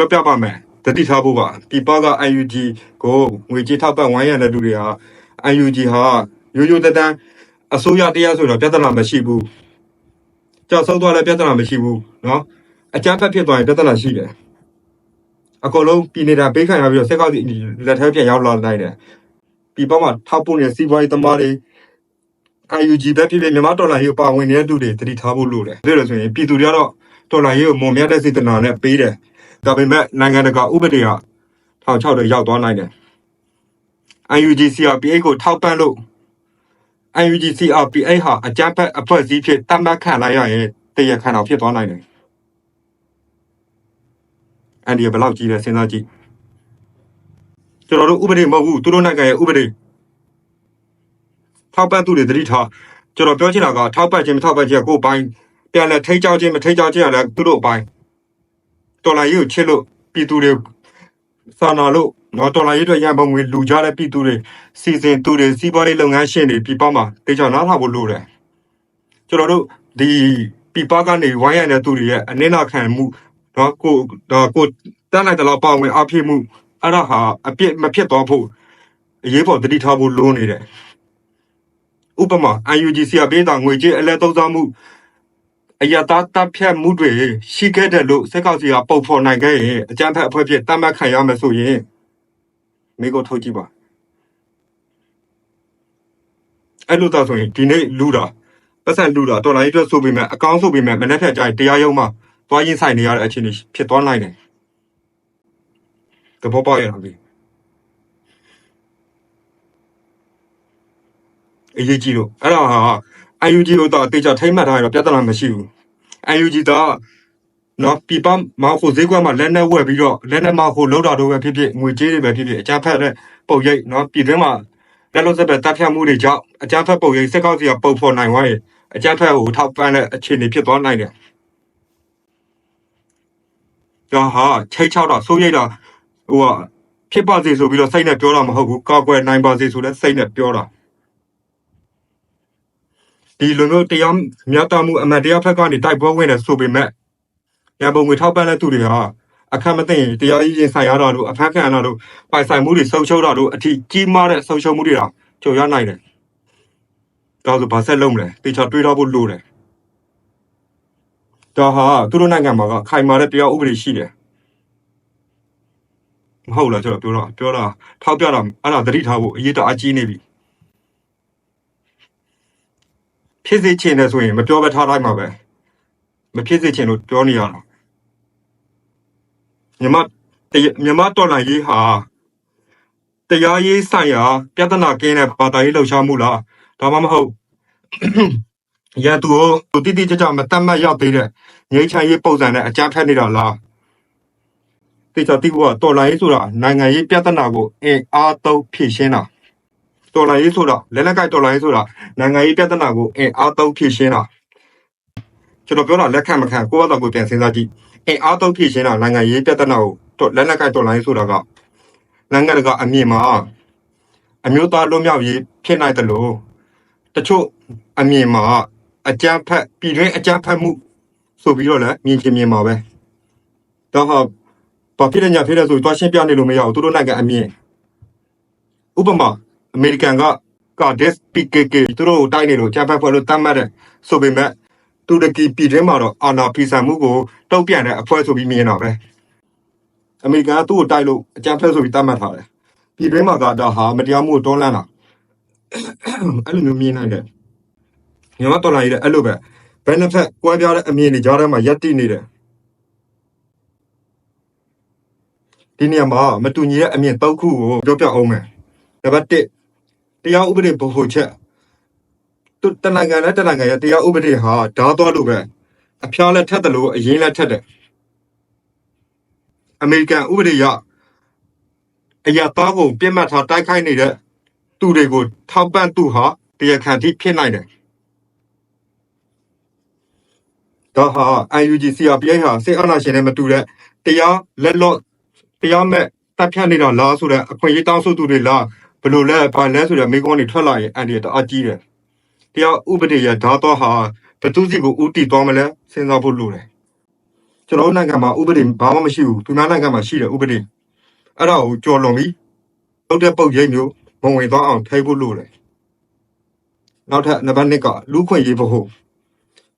ပြောပြပါမယ်တတိထားဖို့ပါပြပက UNG ကိုငွေကြေးထောက်ပံ့ဝိုင်းရတဲ့လူတွေဟာ UNG ဟာရိုးရိုးတန်းတန်းအစိုးရတရားဆိုတော့ပြဿနာမရှိဘူးကြောက်ဆုံးသွားလည်းပြဿနာမရှိဘူးเนาะအကြမ်းဖက်ဖြစ်သွားရင်ပြဿနာရှိတယ်အကုန်လုံးပြည်နေတာပေးခံရပြီးတော့စက်ကောက်စီလက်ထဲပြန်ရောက်လာနိုင်တယ်ပြပမှာထောက်ပို့နေတဲ့စီးပွားရေးသမားတွေ UNG ပဲဖြစ်ဖြစ်မြန်မာဒေါ်လာရေးကိုပါဝင်နေတဲ့လူတွေတတိထားဖို့လိုတယ်ဒါလို့ဆိုရင်ပြည်သူတွေကတော့ဒေါ်လာရေးကိုမုံမြတ်တဲ့စေတနာနဲ့ပေးတယ် ဒါပေမဲ့နိုင်ငံတကာဥပဒေကထောင်ချောက်တွေရောက်သွားနိုင်တယ် UNG CRPA ကိုထောက်ပံ့လို့ UNG CRPA ဟာအကြမ်းဖက်အဖွဲ့အစည်းဖြစ်တတ်မှတ်ခံလိုက်ရရင်တရားခံတော်ဖြစ်သွားနိုင်တယ်အန်ဒီဘယ်လောက်ကြီးလဲစဉ်းစားကြည့်ကျွန်တော်တို့ဥပဒေမဟုတ်ဘူးသူတို့နိုင်ငံရဲ့ဥပဒေထောက်ပံ့သူတွေတတိထားကျွန်တော်ပြောချင်တာကထောက်ပံ့ခြင်းမထောက်ပံ့ခြင်းကကိုယ်ပိုင်ပြန်လဲထိကြောက်ခြင်းမထိကြောက်ခြင်းကလည်းသူတို့အပိုင်း တော်လာရေးကိုချစ်လို့ပြည်သူတွေစာနာလို့နော်တော်လာရေးအတွက်ရန်ပုံငွေလူကြတဲ့ပြည်သူတွေစီစဉ်သူတွေစီးပွားရေးလုပ်ငန်းရှင်တွေပြည်ပမှာတေချာနားထောင်ဖို့လိုတယ်ကျွန်တော်တို့ဒီပြည်ပကနေဝိုင်းရတဲ့သူတွေရဲ့အနစ်နာခံမှုနော်ကိုတော့ကိုတန်းလိုက်တဲ့လောက်ပါဝင်အဖြစ်မှုအဲ့ဒါဟာအပြစ်မဖြစ်တော့ဖို့အရေးပေါ်တတိထားဖို့လိုနေတယ်ဥပမာ UNGC ကပေးတာငွေကြေးအလဲသုံးစားမှု အယတာတပ်ဖြတ်မှုတွေရှိခဲ့တယ်လို့စက်ကောက်စီကပုံဖော်နိုင်ခဲ့ရင်အကြမ်းဖက်အဖွဲ့ဖြစ်တတ်မှတ်ခံရမယ်ဆိုရင်မိကိုထုတ်ကြည့်ပါအဲ့လိုတော့ဆိုရင်ဒီနေ့လူတာပတ်စံလူတာတော်လိုင်းအတွက်ဆိုပေမဲ့အကောင့်ဆိုပေမဲ့မနေ့ဖြတ်ကြရင်တရားရုံးမှာသွားရင်ဆိုင်နေရတဲ့အခြေအနေဖြစ်သွားနိုင်တယ်တဘောပေါက်ရတာပြီအရေးကြီးလို့အဲ့ဒါဟာ UNG ကိုတော့တေချာထိမ့်မှတ်ထားရတော့ပြဿနာမရှိဘူး UNG တော့နော်ပြပမောက်ကိုဈေးကွက်မှာလက်နဲ့ဝက်ပြီးတော့လက်နဲ့မောက်ကိုလောက်တာတော့ပဲဖြစ်ဖြစ်ငွေကြေးတွေပဲဖြစ်ဖြစ်အကြမ်းဖက်တဲ့ပုံရိပ်နော်ပြည်တွင်းမှာလက်လို့စက်ပဲတပ်ဖြတ်မှုတွေကြောင့်အကြမ်းဖက်ပုံရိပ်စက်ကောက်စီကပုံဖော်နိုင်သွားရင်အကြမ်းဖက်ကိုထောက်ပံ့တဲ့အခြေအနေဖြစ်သွားနိုင်တယ်ဒါဟာချိတ်ချောက်တာစိုးရိမ်တာဟိုကဖြစ်ပါစေဆိုပြီးတော့စိတ်နဲ့ပြောတာမဟုတ်ဘူးကောက်ွယ်နိုင်ပါစေဆိုတဲ့စိတ်နဲ့ပြောတာ ဒီလိုမျိုးတရားမြတ်တမှုအမှန်တရားဖက်ကနေတိုက်ပွဲဝင်တယ်ဆိုပေမဲ့ရန်ပုံငွေထောက်ပံ့တဲ့သူတွေဟာအခက်မသိရင်တရားရေးရင်ဆိုင်ရတာတို့အဖက်ခံရတာတို့ပိုင်ဆိုင်မှုတွေဆုံးရှုံးတာတို့အထိကြီးမားတဲ့ဆုံးရှုံးမှုတွေတော့ကြုံရနိုင်တယ်။ဒါဆိုဘာဆက်လုပ်မလဲ။တေချာတွေးတော့ဖို့လိုတယ်။ဒါဟာသူတို့နိုင်ငံမှာကခိုင်မာတဲ့တရားဥပဒေရှိတယ်။မဟုတ်လားကျွန်တော်ပြောတာပြောတာထောက်ပြတာအဲ့ဒါသတိထားဖို့အရေးတအားကြီးနေပြီ။ ဖြစ်စေချင်တယ်ဆိုရင် မပြောဘဲထားလိုက်မှာပဲ။မဖြစ်စေချင်လို့ပြောနေရတာ။မြမမြမတော်လိုင်းရေးဟာတရားရေးဆိုင်ရာပြဿနာကင်းတဲ့ဘာသာရေးလှုပ်ရှားမှုလားဒါမှမဟုတ်ရန်သူကိုတိတိကျကျမတတ်မှတ်ရောက်သေးတဲ့ငြိမ်းချမ်းရေးပုံစံနဲ့အကြမ်းဖက်နေတာလားတိကျတိကတော်လိုင်းရေးဆိုတာနိုင်ငံရေးပြဿနာကိုအင်အားသုံးဖြေရှင်းတာ တော်လိုင်းရေးဆိုတာလက်လက်ကိုက်တော်လိုင်းရေးဆိုတာနိုင်ငံရေးပြဿနာကိုအင်အားသုံးဖြေရှင်းတာကျွန်တော်ပြောတာလက်ခံမခံကိုယ့်ဘာသာကိုပြန်စဉ်းစားကြည့်အင်အားသုံးဖြည့်ရှင်းတာနိုင်ငံရေးပြဿနာကိုတော့လက်နက်ကတော်လိုင်းဆိုတာကနိုင်ငံတကာအမြင်မှာအမျိုးသားလွတ်မြောက်ရေးဖြစ်နိုင်တယ်လို့တချို့အမြင်မှာအကြမ်းဖက်ပြည်တွင်းအကြမ်းဖက်မှုဆိုပြီးတော့လည်းမြင်ချင်းမြင်မှာပဲတော့ဟာဘာဖြစ်လဲညာဖြစ်လဲဆိုတော့ရှင်းပြနေလို့မရဘူးသူတို့နိုင်ငံအမြင်ဥပမာ အမေရိကန်ကကာဒက် PKK သူတို့ကိုတိုက်နေလို့ဂျပန်ဖွဲ့လို့တတ်မှတ်တယ်ဆိုပေမဲ့တူရကီပြည်တွင်းမှာတော့အာဏာဖီဆန်မှုကိုတုံ့ပြန်တဲ့အဖွဲ့ဆိုပြီးမြင်တာပဲအမေရိကန်ကသူ့ကိုတိုက်လို့အကြမ်းဖက်ဆိုပြီးသတ်မှတ်ထားတယ်ပြည်တွင်းမှာကဒါဟာမတရားမှုကိုတွန်းလှန်တာအဲ့လိုမျိုးမြင်နိုင်တယ်မြန်မာတော်လာရည်အဲ့လိုပဲ benefit ကွဲပြားတဲ့အမြင်တွေကြားထဲမှာရပ်တည်နေတယ်ဒီနေရာမှာမတူညီတဲ့အမြင်၃ခုကိုပြောပြအောင်မယ်နံပါတ်1 တရားဥပဒေဘို့ချက်သူတနိုင်ငံနဲ့တနိုင်ငံရဲ့တရားဥပဒေဟာဓာတ်သွားလို့ပဲအဖျားလက်ထက်တယ်လို့အရင်လက်ထက်တယ်အမေရိကန်ဥပဒေရအရာသားကိုပြစ်မှတ်ထားတိုက်ခိုက်နေတဲ့သူတွေကိုထောက်ပံ့သူဟာတရားခံတိဖြစ်နိုင်တယ်ဒါဟာ UNG CRPI ဟာစေအာဏာရှင်နဲ့မတူတဲ့တရားလက်လော့တရားမဲ့တပ်ဖြတ်နေတာလားဆိုတဲ့အခွင့်အရေးတောင်းဆိုသူတွေလား ဘယ်လိုလဲဘာလဲဆိုတဲ့မိကုန်းတွေထွက်လာရင်အန်ဒီတအားကြီးတယ်တရားဥပဒေရဓာတ်တော်ဟာဘသူစီကိုဥတီသွားမလဲစဉ်းစားဖို့လိုတယ်ကျွန်တော်တို့နိုင်ငံမှာဥပဒေဘာမှမရှိဘူးသူများနိုင်ငံမှာရှိတယ်ဥပဒေအဲ့ဒါကိုကြော်လွန်ပြီးလုပ်တဲ့ပုံရိပ်မျိုးမဝင်သွားအောင်ထိဖို့လိုတယ်နောက်ထပ်နံပါတ်1ကလူခွင့်ရေးဖို့ဟုတ်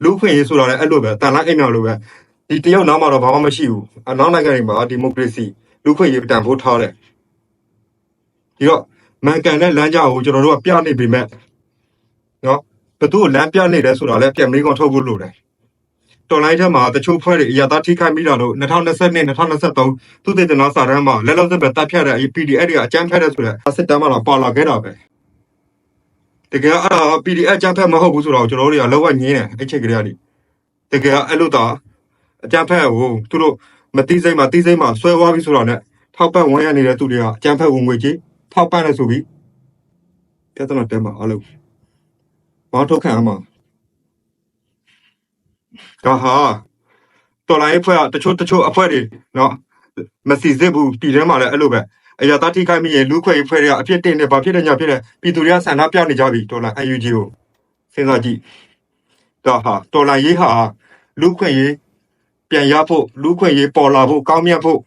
လူခွင့်ရေးဆိုတာလည်းအဲ့လိုပဲတန်လိုက်အိမ်မြောင်လိုပဲဒီတရုတ်နားမှာတော့ဘာမှမရှိဘူးအနောက်နိုင်ငံတွေမှာဒီမိုကရေစီလူခွင့်ရေးတန်ဖိုးထားတယ်ဒီတော့ မန်ကန်တဲ့လမ်းကြောင်းကိုကျွန်တော်တို့ကပြနေပေမဲ့နော်ဘသူ့ကိုလမ်းပြနေတယ်ဆိုတာလည်းပြန်မေးခွန်းထုတ်ဖို့လိုတယ်တော်လိုင်းထဲမှာတချို့ဖွဲ့တွေအရာသားထိခိုက်မိတာလို့2022 2023သူတည်တဲ့နောက်စာတမ်းမှာလက်လုံးစပ်ပဲတပ်ဖြတ်တဲ့ PDF တွေကအကြမ်းဖက်တဲ့ဆိုတဲ့စစ်တမ်းမှာတော့ပါလာခဲ့တာပဲတကယ်အဲ့ဒါ PDF အကြမ်းဖက်မဟုတ်ဘူးဆိုတော့ကျွန်တော်တို့တွေကလောက်ဝညင်းတယ်အဲ့ချက်ကလေးကနေတကယ်အဲ့လိုတော့အကြမ်းဖက်ကိုသူတို့မတိစိမ့်မှာတိစိမ့်မှာဆွဲသွားပြီဆိုတော့ ਨੇ ထောက်ပံ့ဝင်ရနေတဲ့သူတွေကအကြမ်းဖက်ဝင်ငွေကြီး ထောက်ပံ့လဲဆိုပြီးပြဿနာတဲမှာအလုပ်ဘာထုတ်ခံအမှာဒါဟာတော်လိုင်းအဖွဲ့ကတချို့တချို့အဖွဲ့တွေနော်မစီစစ်ဘူးပြည်ထဲမှာလည်းအဲ့လိုပဲအရာသားထိခိုက်မိရင်လူခွေအဖွဲ့တွေကအဖြစ်တင်နေဘာဖြစ်တယ်ညာဖြစ်တယ်ပြည်သူတွေကဆန္ဒပြနေကြပြီတော်လိုင်း UNG ကိုစဉ်းစားကြည့်ဒါဟာတော်လိုင်းရေးဟာလူခွေရေးပြန်ရဖို့လူခွေရေးပေါ်လာဖို့ကောင်းမြတ်ဖို့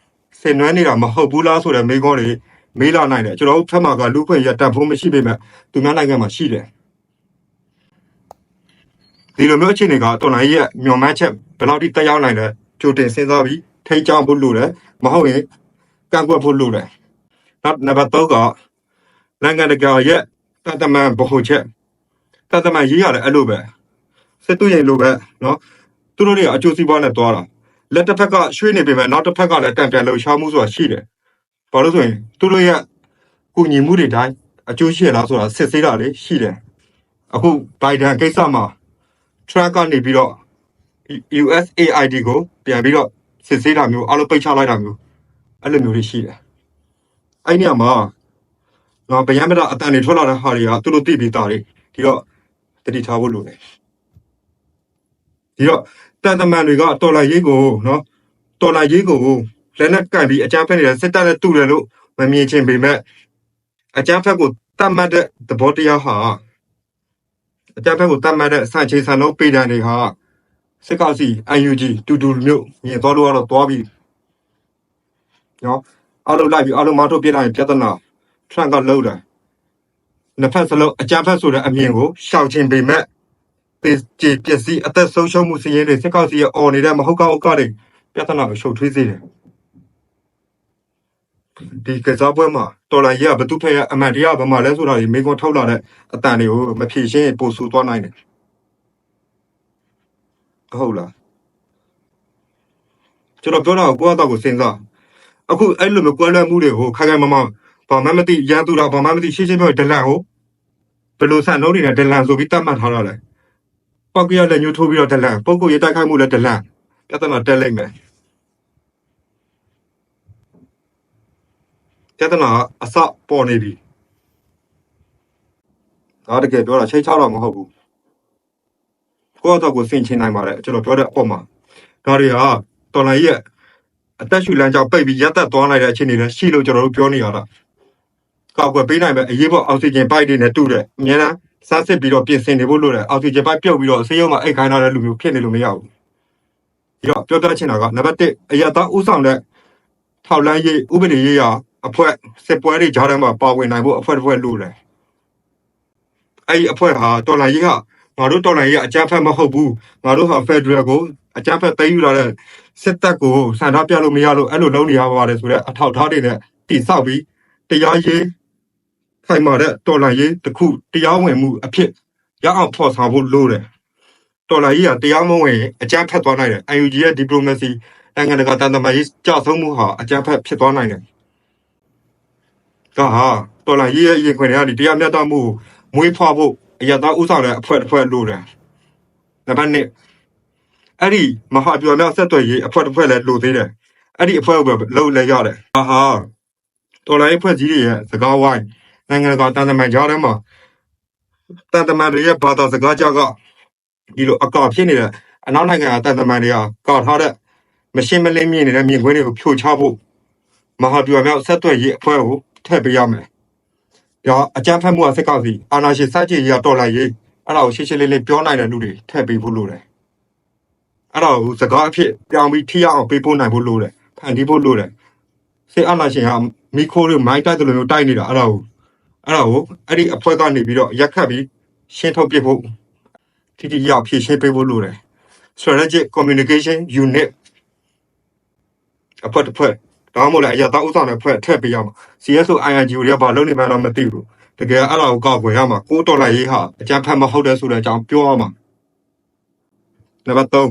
ဆင်နွှဲနေတာမဟုတ်ဘူးလားဆိုတဲ့မိကုန်းတွေ မေးလာနိုင်တယ်ကျွန်တော်တို့ဖက်မှာကလူခွေရေးတန်ဖိုးမရှိပေမဲ့သူများနိုင်ငံမှာရှိတယ် ဒီလိုမျိုးအခြေအနေကတော်လိုင်းရဲ့မျော်မှန်းချက်ဘယ်လောက်ထိတက်ရောက်နိုင်လဲကြိုတင်စဉ်းစားပြီးထိန်းချောင်းဖို့လိုတယ်မဟုတ်ရင်ကန့်ကွက်ဖို့လိုတယ်နောက်နံပါတ်3ကနိုင်ငံတကာရဲ့တတ်တမန်ဗဟုချက်တတ်တမန်ရေးရတယ်အဲ့လိုပဲစစ်တူရင်လိုပဲเนาะသူတို့တွေကအကျိုးစီးပွားနဲ့တွားတာလက်တစ်ဖက်ကရွှေ့နေပေမဲ့နောက်တစ်ဖက်ကလည်းတံပြန်လှုပ်ရှားမှုဆိုတာရှိတယ် ဘာလို့ဆိုရင်သူတို့ရဲ့ကုညီမှုတွေတိုင်းအကျိုးရှိရလားဆိုတာစစ်ဆေးတာလေရှိတယ်အခုဘိုင်ဒန်ကိစ္စမှာ track ကနေပြီးတော့ USAID ကိုပြန်ပြီးတော့စစ်ဆေးတာမျိုးအလုပ်ပိတ်ချလိုက်တာမျိုးအဲ့လိုမျိုးတွေရှိတယ်။အဲ့ဒီနေရာမှာတော့ဗျမ်းမတာအတန်တွေထွက်လာတဲ့ဟာတွေကသူတို့သိပြီးသားတွေဒီတော့တတိထားဖို့လိုတယ်။ဒီတော့တန်တမန်တွေကတော်လာရေးကိုနော်တော်လာရေးကို လက်နဲ့ကန်ပြီးအကြမ်းဖက်နေတဲ့စစ်တပ်နဲ့တူတယ်လို့မမြင်ချင်ပေမဲ့အကြမ်းဖက်ကိုတတ်မှတ်တဲ့သဘောတရားဟာအကြမ်းဖက်ကိုတတ်မှတ်တဲ့စံချိန်စံနှုန်းပေတံတွေဟာစစ်ကောင်စီ UNG တူတူမျိုးမြင်သွားလို့ကတော့သွားပြီနော်အားလုံးလိုက်ပြီးအားလုံးမထုတ်ပြလိုက်ရင်ပြဿနာထရန့်ကလုံးတယ်နှစ်ဖက်စလုံးအကြမ်းဖက်ဆိုတဲ့အမြင်ကိုရှောင်ချင်ပေမဲ့ပေကြည်ပစ္စည်းအသက်ဆုံးရှုံးမှုစည်ရင်းတွေစစ်ကောင်စီရဲ့အော်နေတဲ့မဟုတ်ကောင်းအကတွေပြဿနာကိုရှုပ်ထွေးစေတယ် ဒီကစားပွဲမှာတော်လိုင်းရဘသူဖက်ရအမှန်တရားဘာမှလဲဆိုတာဒီမိကွန်ထုတ်လာတဲ့အတန်တွေကိုမဖြေရှင်းရင်ပိုဆူသွားနိုင်တယ်ဟုတ်လားကျွန်တော်ပြောတာကိုကိုယ့်အတော့ကိုစဉ်းစားအခုအဲ့လိုမျိုးကွဲလွဲမှုတွေကိုခိုင်ခိုင်မာမာဘာမှမသိရန်သူတာဘာမှမသိရှင်းရှင်းပြောဒလန်ကိုဘယ်လိုဆန်နှုတ်နေတဲ့ဒလန်ဆိုပြီးတတ်မှတ်ထားတာလဲပောက်ကရလက်ညှိုးထိုးပြီးတော့ဒလန်ပုံကိုရတိုက်ခိုက်မှုလဲဒလန်ပြဿနာတက်လိုက်မယ် ပြဿနာအစပေါ်နေပြီဒါတကယ်ပြောတာချိန်ချတော့မဟုတ်ဘူးကိုယ့်အတော့ကိုစင်ချင်နိုင်ပါတယ်ကျွန်တော်ပြောတဲ့အပေါ်မှာဒါတွေဟာတော်လိုင်းရဲ့အသက်ရှူလမ်းကြောင်းပိတ်ပြီးရက်သက်သွားလိုက်တဲ့အခြေအနေနဲ့ရှိလို့ကျွန်တော်တို့ပြောနေရတာကောက်ွယ်ပေးနိုင်မဲ့အရေးပေါ်အောက်ဆီဂျင်ပိုက်တွေနဲ့တူတယ်အများအားစမ်းစစ်ပြီးတော့ပြင်ဆင်နေဖို့လိုတယ်အောက်ဆီဂျင်ပိုက်ပြုတ်ပြီးတော့ဆေးရုံမှာအိတ်ခိုင်းထားတဲ့လူမျိုးဖြစ်နေလို့မရဘူးပြီးတော့ပြောပြချင်တာကနံပါတ်1အရသာဥဆောင်တဲ့ထောက်လန်းရေးဥပဒေရေးရာ အဖွဲ့စစ်ပွဲတွေကြားထဲမှာပါဝင်နိုင်ဖို့အဖွဲ့တစ်ဖွဲ့လိုတယ်အဲ့ဒီအဖွဲ့ဟာတော်လိုင်းရေးကငါတို့တော်လိုင်းရေးကအကြမ်းဖက်မဟုတ်ဘူးငါတို့ဟာဖက်ဒရယ်ကိုအကြမ်းဖက်သိမ်းယူလာတဲ့စစ်တပ်ကိုဆန္ဒပြလို့မရလို့အဲ့လိုလုပ်နေရပါတယ်ဆိုတော့အထောက်အထားတွေနဲ့တိဆောက်ပြီးတရားရေးခိုင်မာတဲ့တော်လှန်ရေးတစ်ခုတရားဝင်မှုအဖြစ်ရအောင်ဖော်ဆောင်ဖို့လိုတယ်တော်လှန်ရေးကတရားမဝင်ရင်အကြမ်းဖက်သွားနိုင်တယ် UNG ရဲ့ diplomacy နိုင်ငံတကာတန်တမာရေးကြောက်ဆုံးမှုဟာအကြမ်းဖက်ဖြစ်သွားနိုင်တယ် ဒါဟာတော်လှန်ရေးရဲ့အရင်ခွင့်တွေကတရားမျှတမှုကိုမွေးဖွားဖို့အရသာဥဆောင်တဲ့အဖွဲ့တစ်ဖွဲ့လိုတယ်နံပါတ်1အဲ့ဒီမဟာဗျူဟာမြောက်ဆက်သွယ်ရေးအဖွဲ့တစ်ဖွဲ့လည်းလိုသေးတယ်အဲ့ဒီအဖွဲ့ကိုပဲလုံလဲရတယ်ဟာဟာတော်လိုင်းအဖွဲ့ကြီးတွေရဲ့စကားဝိုင်းနိုင်ငံတကာတန်တမန်ကြားထဲမှာတန်တမန်တွေရဲ့ဘာသာစကားကြောက်ကဒီလိုအကာဖြစ်နေတဲ့အနောက်နိုင်ငံကတန်တမန်တွေကကာထားတဲ့မရှင်းမလင်းမြင်နေတဲ့မြင်ကွင်းတွေကိုဖြိုချဖို့မဟာဗျူဟာမြောက်ဆက်သွယ်ရေးအဖွဲ့ကို ထည့်ပေးရမယ်ဒါအကြမ်းဖက်မှုကစစ်ကောက်စီအာဏာရှင်စကြည်ကြီးကတော်လှန်ရေးအဲ့ဒါကိုရှင်းရှင်းလင်းလင်းပြောနိုင်တဲ့လူတွေထည့်ပေးဖို့လိုတယ်အဲ့ဒါကိုစကားအဖြစ်ပြောင်းပြီးထိရအောင်ပေးပို့နိုင်ဖို့လိုတယ်ဖန်တီးဖို့လိုတယ်စေအနာရှင်ကမီခိုးတွေမိုင်းတိုက်တယ်လို့မျိုးတိုက်နေတာအဲ့ဒါကိုအဲ့ဒါကိုအဲ့ဒီအဖွဲ့ကနေပြီးတော့ရက်ခတ်ပြီးရှင်းထုတ်ပြဖို့ထိထိရောက်ဖြည့်ရှင်းပေးဖို့လိုတယ် strategic communication unit အဖွဲ့တစ်ဖွဲ့ ဒါမှမဟုတ်လည်းအရာသားဥစ္စာနဲ့ဖွဲ့ထည့်ပေးရမှာ CSO INGO တွေကဘာလုပ်နေမှန်းတော့မသိဘူးတကယ်အဲ့ဒါကိုကောက်ွယ်ရမှာကိုတော်လိုက်ရေးဟာအကြမ်းဖက်မဟုတ်တဲ့ဆိုတဲ့အကြောင်းပြောရမှာနံပါတ်3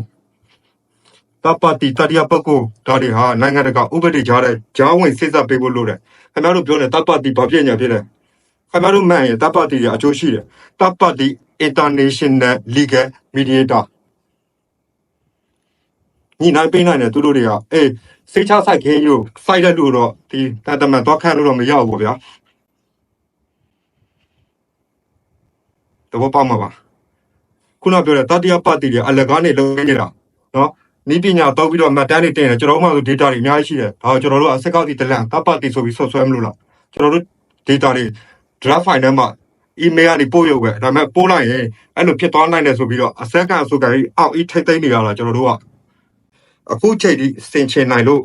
တပတိတတိယပကုဒါတွေဟာနိုင်ငံတကာဥပဒေကြားတဲ့ကြားဝင်စစ်ဆက်ပေးဖို့လိုတယ်ခင်ဗျားတို့ပြောတယ်တပတိဘာဖြစ်ညာဖြစ်လဲခင်ဗျားတို့မှန်ရင်တပတိတွေအကျိုးရှိတယ်တပတိ international legal mediator ညီနိုင်ပေးနိုင်တယ်သူတို့တွေကအေးစိတ်ချဆိုင်ခင်းယူစိုက်တဲ့လူတော့ဒီတတမန်တော့ခန့်လို့တော့မရဘူးပေါ့ဗျာတဘောပေါက်မှာပါခုနပြောတဲ့တတိယပတ်တီတွေအလကားနေလုံးနေတာနော်နီးပညာတောက်ပြီးတော့မှတ်တမ်းတွေတင်တယ်ကျွန်တော်တို့မှဆို data တွေအများကြီးရှိတယ်ဒါကျွန်တော်တို့အစက်ကောက်တီတလန်တပတ်တီဆိုပြီးဆွတ်ဆွဲမလို့လားကျွန်တော်တို့ data တွေ draft file ထဲမှာ email ကနေပို့ရုပ်ပဲဒါပေမဲ့ပို့လိုက်ရင်အဲ့လိုဖြစ်သွားနိုင်တယ်ဆိုပြီးတော့အစက်ကအဆိုကကြီးအောက်အီးထိတ်သိမ်းနေရတာကျွန်တော်တို့က အခုချိန်ဒီစင်ချင်နိုင်လို့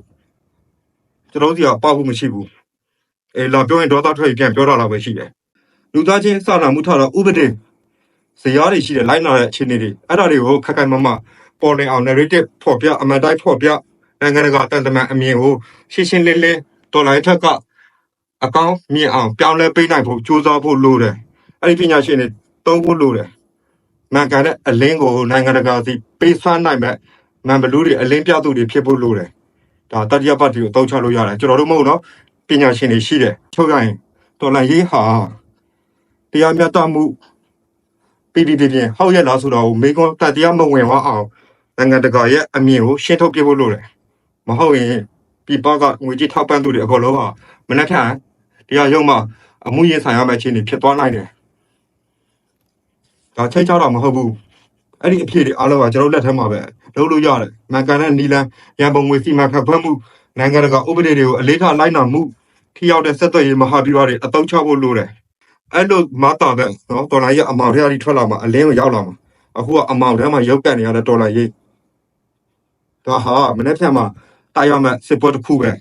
ကျွန်တော်တို့စီကပေါ့ဖို့မရှိဘူးအဲလာပြောရင်ဒေါသထွက်ရင်ပြန်ပြောတာတော့ပဲရှိတယ်လူသားချင်းစာနာမှုထားတော့ဥပဒေဇယားတွေရှိတယ်လိုက်နာတဲ့အခြေအနေတွေအဲ့ဒါတွေကိုခက်ခိုင်မမပေါ်နေအောင် narrative ဖော်ပြအမှန်တိုင်းဖော်ပြနိုင်ငံတကာတန်တမန်အမြင်ကိုရှင်းရှင်းလင်းလင်းတော်လိုင်းထက်ကအကောင်းမြင်အောင်ပြောင်းလဲပေးနိုင်ဖို့ကြိုးစားဖို့လိုတယ်အဲ့ဒီပညာရှင်တွေသုံးဖို့လိုတယ်မှန်ကန်တဲ့အလင်းကိုနိုင်ငံတကာစီပေးဆန်းနိုင်မဲ့ မန်ဘလူးတွေအလင်းပြသူတွေဖြစ်ဖို့လိုတယ်ဒါတတိယပတ်တီကိုတောက်ချလို့ရတယ်ကျွန်တော်တို့မဟုတ်နော်ပညာရှင်တွေရှိတယ်ချုပ်ရရင်တော်လန်ရေးဟာတရားမျှတမှုပြည်ပြည်ပြင်းပြင်းဟောက်ရက်လားဆိုတော့မေကွန်တတရားမဝင်သွားအောင်နိုင်ငံတကာရဲ့အမြင်ကိုရှင်းထုတ်ပြဖို့လိုတယ်မဟုတ်ရင်ပြပကငွေကြီးထောက်ပံ့သူတွေအကုန်လုံးဟာမနှက်ထန်တရားရုံးမှာအမှုရင်ဆိုင်ရမယ့်အခြေအနေဖြစ်သွားနိုင်တယ်ဒါချိန်ချတော့မဟုတ်ဘူး အဲ့ဒီအဖြစ်တွေအားလုံးကကျွန်တော်တို့လက်ထဲမှာပဲလုပ်လို့ရတယ်။မန်ကန်တဲ့နီလန်ရန်ပုံငွေစီမံခန့်ခွဲမှုနိုင်ငံတကာဥပဒေတွေကိုအလေးထားလိုက်နာမှုထိရောက်တဲ့ဆက်သွယ်ရေးမဟာဗျူဟာတွေအသုံးချဖို့လိုတယ်။အဲ့လိုမတာတဲ့နော်ဒေါ်လာရဲ့အမောင်ထဲအထိထွက်လာမှာအလင်းကိုရောက်လာမှာအခုကအမောင်ထဲမှာရုပ်ကန်နေရတဲ့ဒေါ်လာရေးဒါဟာမနေ့ဖြန်မှာတာရမဲ့စစ်ပွဲတစ်ခုပဲ